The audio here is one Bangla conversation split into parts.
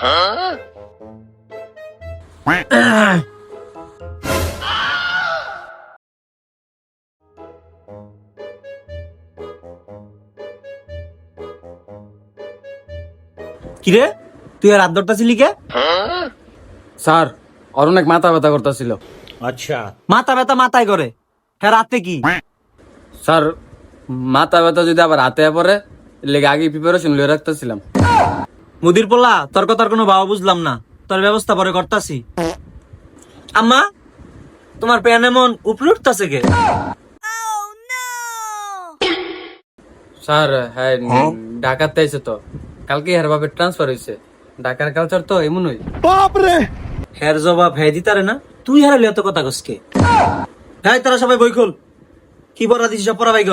কিরে? তুই আর আদরটা ছিলি কে? স্যার ওর অনেক মাথা ব্যথা করতেছিল। মাথা ব্যথা মাথায় করে। হ্যাঁ রাতে কি? স্যার মাথা ব্যথা যদি আবার হাতে পড়ে এর লেগে আগে প্রিপারেশন লিয়ে রাখতেছিলাম। মুদির পোলা তোর কথার কোনো বাবা বুঝলাম না। তোর ব্যবস্থা পরে করতাছি। আম্মা তোমার প্যান এমন উপরে উঠতাছে কে? স্যার হ্যাঁ ঢাকাতে আইছে তো। কালকে হের ভাবে ট্রান্সফার হয়েছে ঢাকার কালচার তো এমনই। হ্যার জবাব হ্যাঁ দিতারে না? তুই হারালি এত কথা কসকে হ্যাঁ তারা সবাই বই খোল। কি পড়া দিছিস সব পড়া বাই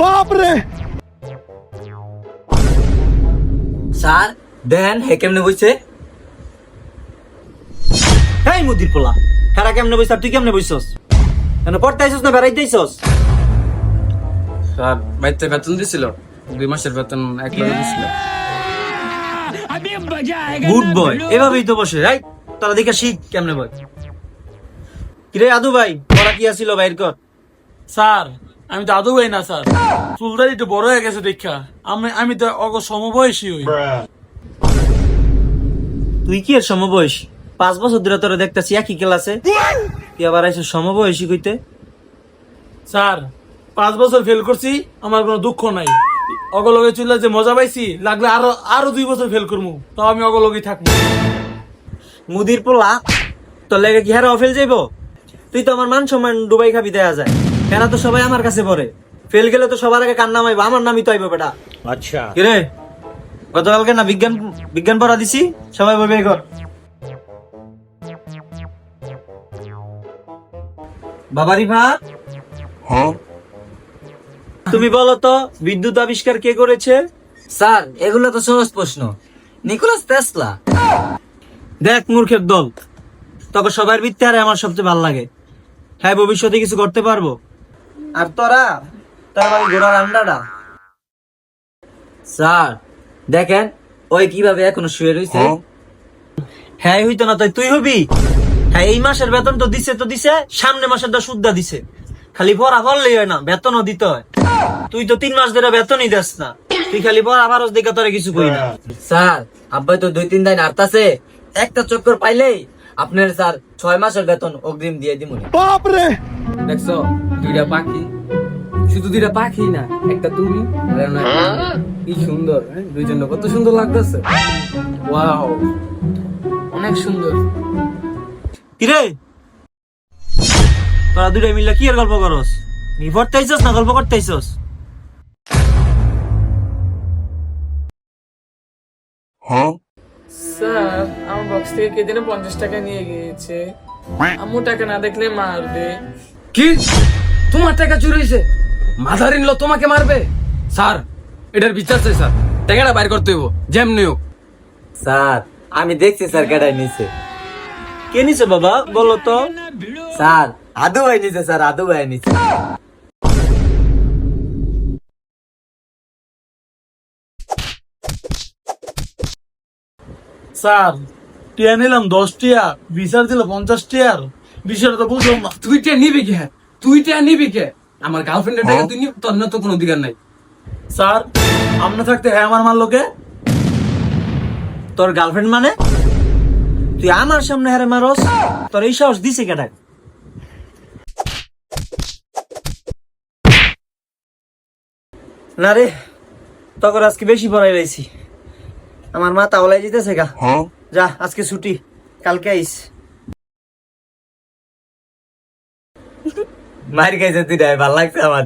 কর স্যার দেন হে কেমনে বইছে? হেই মুদির পোলা হেরা কেমনে বইছ আর তুই কেমনে বইছস? কেন পড়তে আইছস না বেড়াইতে আইছস স্যার বাড়িতে বেতন দিছিল দুই মাসের বেতন এক লগে দিছিল। গুড বয় এভাবেই তো বসে রাইট তারা দেখে শিখ কেমনে বয়? কিরে আদু ভাই পড়া কি আসিল বাইর কর? স্যার আমি তো আদৌ ভাই না স্যার। চুলদারি একটু বড় হয়ে গেছে দেখা। আমি আমি তো অগ সমবয়সী হই। তুই কি এর সমবয়সী? পাঁচ বছর ধরে তোরা দেখতেছি একই ক্লাসে। তুই আবার আইসো সমবয়সী কইতে? স্যার পাঁচ বছর ফেল করছি আমার কোনো দুঃখ নাই। অগলগে চুলা যে মজা পাইছি লাগলে আরও আরও দুই বছর ফেল করব তাও আমি অগলগেই থাকব মুদির পোলা তোর লেগে কি হারা অফেল যাইব? তুই তো আমার মান সম্মান ডুবাই খাবি দেয়া যায়। হেরা তো সবাই আমার কাছে পড়ে। ফেল গেলে তো সবার আগে কান নামাইবো আমার নামই তো আইবো বেটা। আচ্ছা। কিরে গতকালকে না বিজ্ঞান বিজ্ঞান পড়া দিছি? সবাই বলবে কর। বাবারি ভাত তুমি বলো তো বিদ্যুৎ আবিষ্কার কে করেছে? স্যার এগুলো তো সহজ প্রশ্ন। Nicolas Tesla. দেখ মূর্খের দল। তবে সবার বৃত্তে আরে আমার সবচেয়ে ভালো লাগে। হ্যাঁ ভবিষ্যতে কিছু করতে পারব? আর তোরা? তার বাড়ি ঘোড়ার আন্ডাটা স্যার দেখেন ওই কীভাবে এখনও শুয়ে রয়েছে হ্যাঁ। হইতো না তাই। তুই হবি? হ্যাঁ এই মাসের বেতন তো দিছে তো দিছে সামনে মাসের দা সুদ্ধা দিছে। খালি পড়া বললেই হয় না বেতনও দিতে হয়। তুই তো তিন মাস ধরে বেতনই দেস না। তুই খালি পড়া ভারস দিকে তোরে কিছু কই না। স্যার আব্বাই তো দুই তিন দিন আর্তাছে একটা চক্কর পাইলেই আপনার স্যার ছয় মাসের বেতন অগ্রিম দিয়ে দিব দেখছ দুইটা পাখি। শুধু দুইটা পাখি না একটা তুমি আমি। কি সুন্দর হ্যাঁ? দুইজন কত সুন্দর লাগতেছে। ওয়াও অনেক সুন্দর। কিরে? তোরা দুইটা মিললে কি আর গল্প করস? নি পড়তে আইছস না গল্প করতে আইছস? স্যার আমার বক্স থেকে কে পঞ্চাশ টাকা নিয়ে গিয়েছে। আম্মু টাকা না দেখলে মারবে। কি? তোমার টাকা চুরি হয়েছে? ইনলো তোমাকে মারবে? স্যার এটার বিচার চাই স্যার। টাকাটা বাইর করতে হইব যেমনি হোক স্যার আমি দেখছি স্যার কেটাই নিছে। কে নিছে বাবা বলো তো? স্যার আদু ভাই নিছে স্যার আদু ভাই নিছে। স্যার টিয়া নিলাম দশ টিয়া বিচার দিল পঞ্চাশ টিয়ার। বিষয়টা তো বুঝলাম না তুইটা নিবি কে? তুইটা নিবি কে? আমার গার্লফ্রেন্ডের টাকা তুই নিবি তোর না তো কোনো অধিকার নাই। স্যার আমরা থাকতে হ্যাঁ আমার মারলো লোকে তোর গার্লফ্রেন্ড মানে? তুই আমার সামনে হারে মারস তোর এই সাহস দিছে কেটা না রে তখন আজকে বেশি পড়াই রয়েছি। আমার মাথা ওলাই যেতেছে গা। যা আজকে ছুটি। কালকে আইস। মার খাইছে তুই ভালো লাগছে আমার